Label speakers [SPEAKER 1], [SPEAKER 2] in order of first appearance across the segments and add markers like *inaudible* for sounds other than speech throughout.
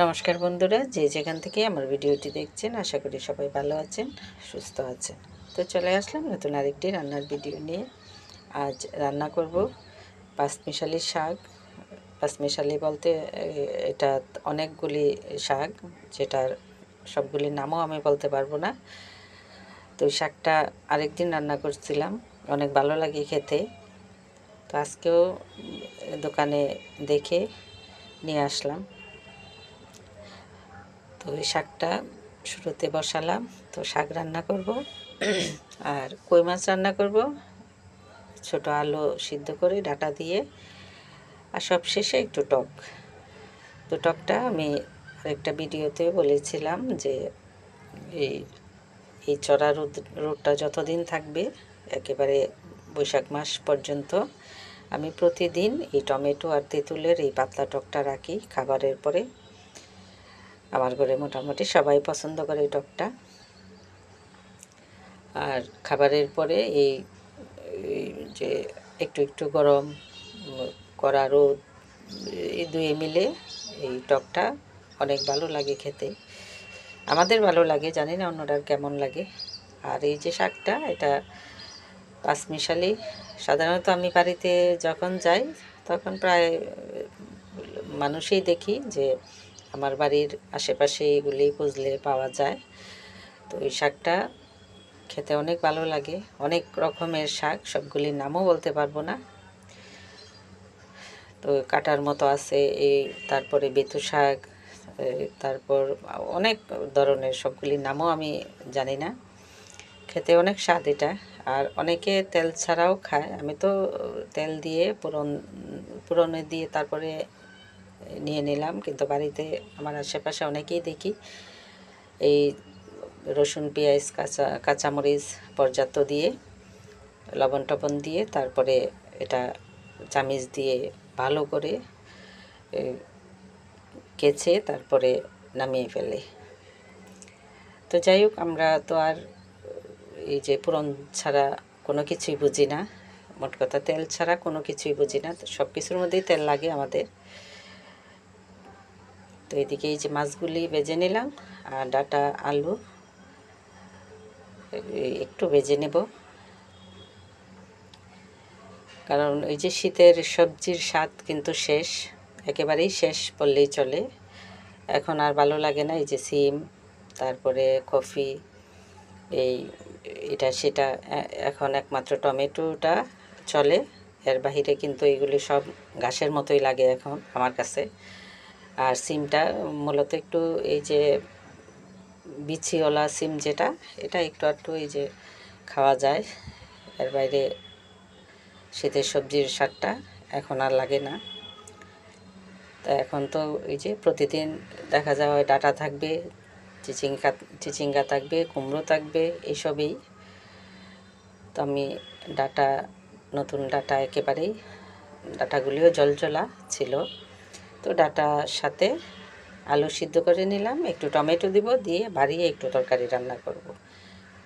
[SPEAKER 1] নমস্কার বন্ধুরা, যে যেখান থেকে আমার ভিডিওটি দেখছেন, আশা করি সবাই ভালো আছেন, সুস্থ আছেন। তো চলে আসলাম নতুন আরেকটি রান্নার ভিডিও নিয়ে। আজ রান্না করব পাঁচমিশালি শাক। পাঁচমিশালি বলতে এটা অনেকগুলি শাক, যেটার সবগুলির নামও আমি বলতে পারব না। তো শাকটা আরেকদিন রান্না করছিলাম, অনেক ভালো লাগে খেতে। তো আজকেও দোকানে দেখে নিয়ে আসলাম। তো ওই শাকটা শুরুতে বসালাম। তো শাক রান্না করব। *clears throat* আর কই মাছ রান্না করব? ছোট আলু সিদ্ধ করে ডাটা দিয়ে। আর সব শেষে একটু টক। তো টকটা আমি আরেকটা ভিডিওতে বলেছিলাম যে এই এই চড়া রোদ, রোদটা যতদিন থাকবে, একেবারে বৈশাখ মাস পর্যন্ত, আমি প্রতিদিন এই টমেটো আর তেঁতুলের এই পাতলা টকটা রাখি খাবারের পরে। আমার ঘরে মোটামুটি সবাই পছন্দ করে এই টকটা। আর খাবারের পরে এই যে একটু একটু গরম কড়া রোদ, এই দুয়ে মিলে এই টকটা অনেক ভালো লাগে খেতে। আমাদের ভালো লাগে, জানি না অন্যটার কেমন লাগে। আর এই যে শাকটা, এটা পাঁচমিশালি, সাধারণত আমি বাড়িতে যখন যাই, তখন প্রায় মানুষই দেখি যে আমার বাড়ির আশেপাশে এগুলি খুঁজলে পাওয়া যায়। তো এই শাকটা খেতে অনেক ভালো লাগে। অনেক রকমের শাক, সবগুলির নামও বলতে পারব না। তো কাটার মতো আছে এই তারপরে বেতু শাক তারপর অনেক ধরনের, সবগুলির নামও আমি জানি না। খেতে অনেক স্বাদ এটা। আর অনেকে তেল ছাড়াও খায়। আমি তো তেল দিয়ে পুরন, পুরনে দিয়ে তারপরে নিয়ে নিলাম, কিন্তু বাড়িতে আমার আশেপাশে অনেকেই দেখি। এই রসুন, পেঁয়াজ, কাঁচা, কাঁচামরিচ পর্যাপ্ত দিয়ে, লবণ টবণ দিয়ে, তারপরে এটা চামিচ দিয়ে ভালো করে কেচে তারপরে নামিয়ে ফেলে। তো যাই হোক, আমরা তো আর এই যে পুরন ছাড়া কোনো কিছুই বুঝি না। মোট কথা তেল ছাড়া কোনো কিছুই বুঝি না। সব কিছুর মধ্যেই তেল লাগে আমাদের। তো এদিকে এই যে মাছগুলি বেজে নিলাম আর ডাটা, আলু একটু ভেজে নেব। কারণ এই যে শীতের সবজির স্বাদ কিন্তু শেষ, একেবারেই শেষ বললেই চলে। এখন আর ভালো লাগে না এই যে সিম, তারপরে কফি, এই এটা, সেটা এখন একমাত্র টমেটোটা চলে। এর বাহিরে কিন্তু এগুলি সব ঘাসের মতোই লাগে এখন আমার কাছে। আর সিমটা মূলত একটু এই যে বিছিওয়ালা সিম যেটা, এটা একটু একটু এই যে খাওয়া যায়। এর বাইরে শীতের সবজির স্বাদটা এখন আর লাগে না। তা এখন তো এই যে প্রতিদিন দেখা যায় হয় ডাটা থাকবে চিচিঙ্গা চিচিঙ্গা থাকবে, কুমড়ো থাকবে এইসবই তো আমি ডাটা, নতুন ডাটা একেবারেই, ডাটাগুলিও জলজলা ছিল। তো ডাটার সাথে আলু সিদ্ধ করে নিলাম। একটু টমেটো দিব, দিয়ে বাড়িয়ে একটু তরকারি রান্না করব।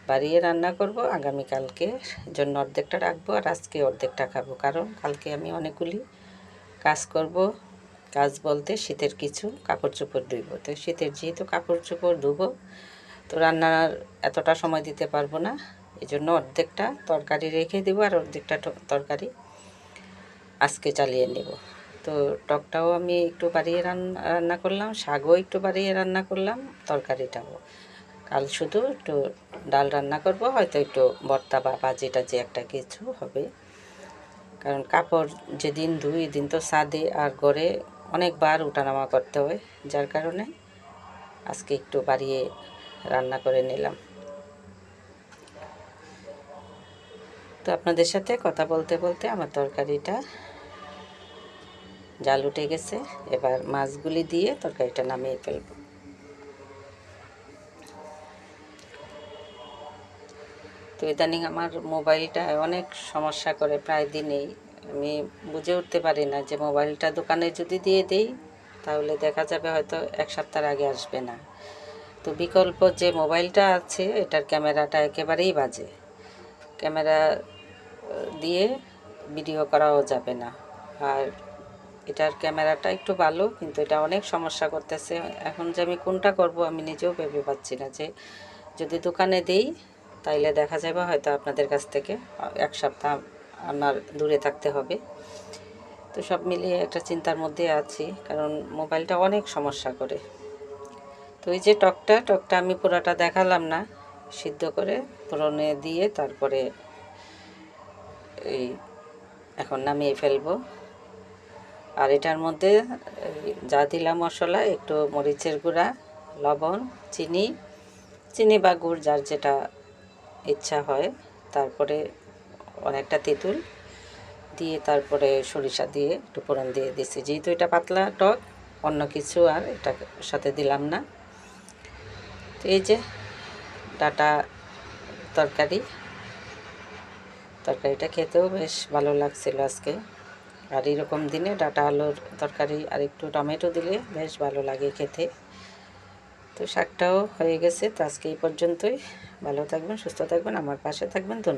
[SPEAKER 1] বাড়িয়ে রান্না করব। আগামীকালকে জন্য অর্ধেকটা রাখব আর আজকে অর্ধেকটা খাব। কারণ কালকে আমি অনেকগুলি কাজ করব। কাজ বলতে শীতের কিছু কাপড় চোপড় ধুইব। তো শীতের যেহেতু কাপড় চোপড় ধুবো, তো রান্নার এতটা সময় দিতে পারব না। এই জন্য অর্ধেকটা তরকারি রেখে দেবো আর অর্ধেকটা তরকারি আজকে চালিয়ে নেব। তো টকটাও আমি একটু বাড়িয়ে রান্না রান্না করলাম, শাকও একটু বাড়িয়ে রান্না করলাম, তরকারিটাও। কাল শুধু একটু ডাল রান্না করব, হয়তো একটু ভর্তা বা ভাজি টাজি একটা কিছু হবে। কারণ কাপড় যেদিন ধুই দিন তো সাদে আর গড়ে অনেকবার উঠানামা করতে হয়, যার কারণে আজকে একটু বাড়িয়ে রান্না করে নিলাম। তো আপনাদের সাথে কথা বলতে বলতে আমার তরকারিটা জাল উঠে গেছে। এবার মাছগুলি দিয়ে তরকারিটা নামিয়ে ফেলব। তো ইদানিং আমার মোবাইলটা অনেক সমস্যা করে, প্রায় দিনেই। আমি বুঝে উঠতে পারি না যে মোবাইলটা দোকানে যদি দিয়ে দেই, তাহলে দেখা যাবে হয়তো এক সপ্তাহ আগে আসবে না। তো বিকল্প যে মোবাইলটা আছে, এটার ক্যামেরাটা একেবারেই বাজে। ক্যামেরা দিয়ে ভিডিও করাও যাবে না। আর এটার ক্যামেরাটা একটু ভালো, কিন্তু এটা অনেক সমস্যা করতেছে। এখন যে আমি কোনটা করব আমি নিজেও ভেবে পাচ্ছি না যে, যদি দোকানে দেই তাইলে দেখা যাবে হয়তো আপনাদের কাছ থেকে এক সপ্তাহ আমার দূরে থাকতে হবে। তো সব মিলিয়ে একটা চিন্তার মধ্যে আছি, কারণ মোবাইলটা অনেক সমস্যা করে। তো এই যে টকটা টকটা আমি পুরোটা দেখালাম না, সিদ্ধ করে পুরনে দিয়ে তারপরে এই এখন নামিয়ে ফেলব। আর এটার মধ্যে যা দিলাম মশলা, একটু মরিচের গুঁড়া, লবণ, চিনি চিনি বা গুড় যার যেটা ইচ্ছা হয়। তারপরে অনেকটা তেঁতুল দিয়ে তারপরে সরিষা দিয়ে একটু ফোড়ন দিয়ে দিছি। যেহেতু এটা পাতলা টক, অন্য কিছু আর এটা সাথে দিলাম না। তো এই যে ডাটা তরকারি, তরকারিটা খেতেও বেশ ভালো লাগছিল আজকে। আর এরকম দিনে ডাটা আলুর তরকারি আর একটু টমেটো দিলে বেশ ভালো লাগে খেতে। তো শাকটাও হয়ে গেছে, তো আজকে এই পর্যন্তই। ভালো থাকবেন, সুস্থ থাকবেন, আমার পাশে থাকবেন। ধন্যবাদ।